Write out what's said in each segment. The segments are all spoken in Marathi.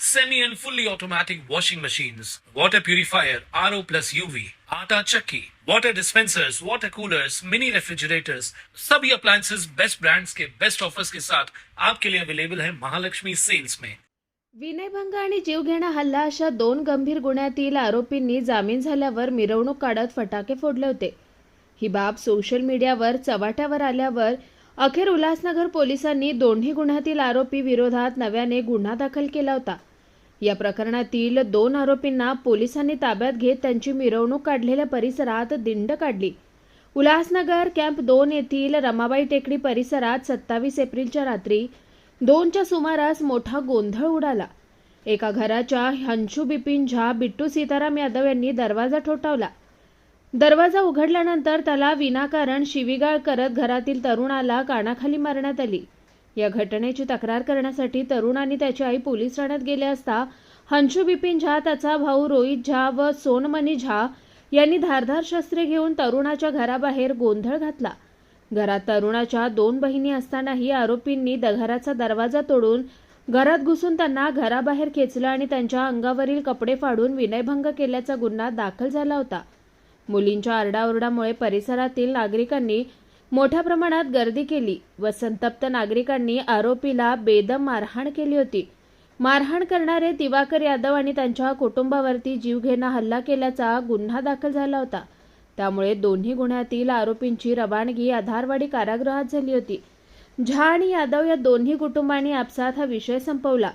semi and fully automatic washing machines, water purifier, RO plus UV, आटा चक्की, water dispensers, water coolers, mini refrigerators, सभी appliances. बेस्ट brands के बेस्ट ऑफर्स के साथ आपके लिए अवेलेबल है महालक्ष्मी सेल्स में विनयभंग आणि जीवघेणा हल्ला अशा दोन गंभीर गुन्ह्यातील आरोपींनी जामीन झाल्यावर मिरवणूक काढत फटाके फोडले होते. ही बाब सोशल मीडियावर चव्हाट्यावर आल्यावर अखेर उल्हासनगर पोलिसांनी दोन्ही गुन्ह्यातील आरोपी विरोधात नव्याने गुन्हा दाखल केला होता. या प्रकरणातील दोन आरोपींना पोलिसांनी ताब्यात घेत त्यांची मिरवणूक काढलेल्या परिसरात दिंड काढली. उल्हासनगर कॅम्प दोन येथील रमाबाई टेकडी परिसरात सत्तावीस एप्रिलच्या रात्री दोनच्या सुमारास मोठा गोंधळ उडाला. एका घराच्या हंशू बिपिन झा बिट्टू सीताराम यादव यांनी दरवाजा ठोठावला. दरवाजा उघडल्यानंतर त्याला विनाकारण शिवीगाळ करत घरातील तरुणाला कानाखाली मारण्यात आली. या घटनेची तक्रार करण्यासाठी तरुण आणि त्याची आई पोलीस ठाण्यात गेले असता हंशू बिपिन झा त्याचा भाऊ रोहित झा व सोनमणी झा यांनी धारधार शस्त्रे घेऊन तरुणाच्या घराबाहेर गोंधळ घातला. घरात तरुणाच्या दोन बहिणी असतानाही आरोपींनी द- घराचा दरवाजा तोडून घरात घुसून त्यांना घराबाहेर खेचलं आणि त्यांच्या अंगावरील कपडे फाडून विनयभंग केल्याचा गुन्हा दाखल झाला होता. मुलींच्या आरडाओरडामुळे परिसरातील नागरिकांनी मोठ्या प्रमाणात गर्दी केली. व संतप्त नागरिकांनी आरोपीला बेदम मारहाण केली होती. मारहाण करणारे दिवाकर यादव आणि त्यांच्या कुटुंबावरती जीवघेणा हल्ला केल्याचा गुन्हा दाखल झाला होता. त्यामुळे दोन्ही गुन्ह्यातील आरोपींची रवानगी आधारवाडी कारागृहात झाली होती. झा आणि यादव या दोन्ही कुटुंबांनी आपसात हा विषय संपवला.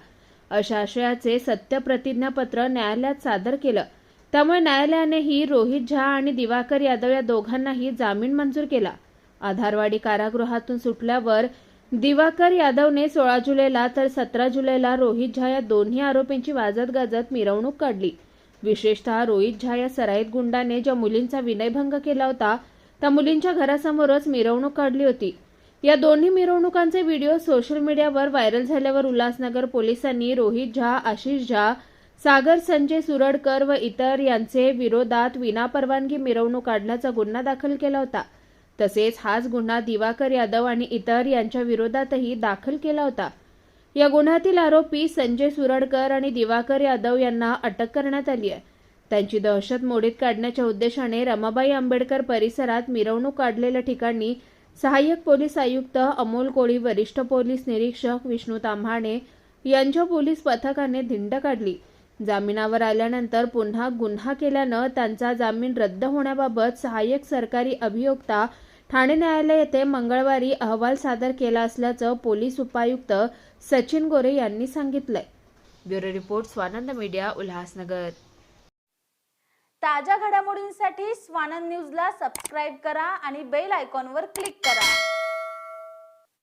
अशा आशयाचे सत्य प्रतिज्ञापत्र न्यायालयात सादर केलं. त्यामुळे न्यायालयानेही रोहित झा आणि दिवाकर यादव या दोघांनाही जामीन मंजूर केला. आधारवाडी कारागृहातून सुटल्यावर दिवाकर यादवने सोळा जुलैला तर सतरा जुलैला रोहित झा या दोन्ही आरोपींची वाजत गाजत मिरवणूक काढली. विशेषतः रोहित झा या सराईत गुंडाने ज्या मुलींचा विनयभंग केला होता त्या मुलींच्या घरासमोरच मिरवणूक काढली होती. या दोन्ही मिरवणुकांचे व्हिडिओ सोशल मीडियावर व्हायरल झाल्यावर उल्हासनगर पोलिसांनी रोहित झा आशिष झा सागर संजय सुरडकर व इतर यांचे विरोधात विनापरवानगी मिरवणूक काढल्याचा गुन्हा दाखल केला होता. तसेच हाच गुन्हा दिवाकर यादव आणि इतर यांच्या विरोधातही दाखल केला होता. या गुन्ह्यातील आरोपी संजय सुरडकर आणि दिवाकर यादव यांना अटक करण्यात आली आहे. त्यांची दहशत मोडीत काढण्याच्या उद्देशाने रमाबाई आंबेडकर परिसरात मिरवणूक काढलेल्या ठिकाणी सहाय्यक पोलीस आयुक्त अमोल कोळी वरिष्ठ पोलीस निरीक्षक विष्णू तांभाणे यांच्या पोलीस पथकाने धिंड काढली. जामिनावर आल्यानंतर पुन्हा गुन्हा केल्यानं त्यांचा जामीन रद्द होण्याबाबत सहाय्यक सरकारी अभियोक्ता ठाणे न्यायालय येथे मंगळवारी अहवाल सादर केला असल्याचं पोलीस उपायुक्त सचिन गोरे यांनी सांगितलंय. Bureau report Swanand media Ulhasnagar. ताज्या घडामोडींसाठी स्वानंद न्यूजला सबस्क्राईब करा आणि बेल आयकॉनवर क्लिक करा.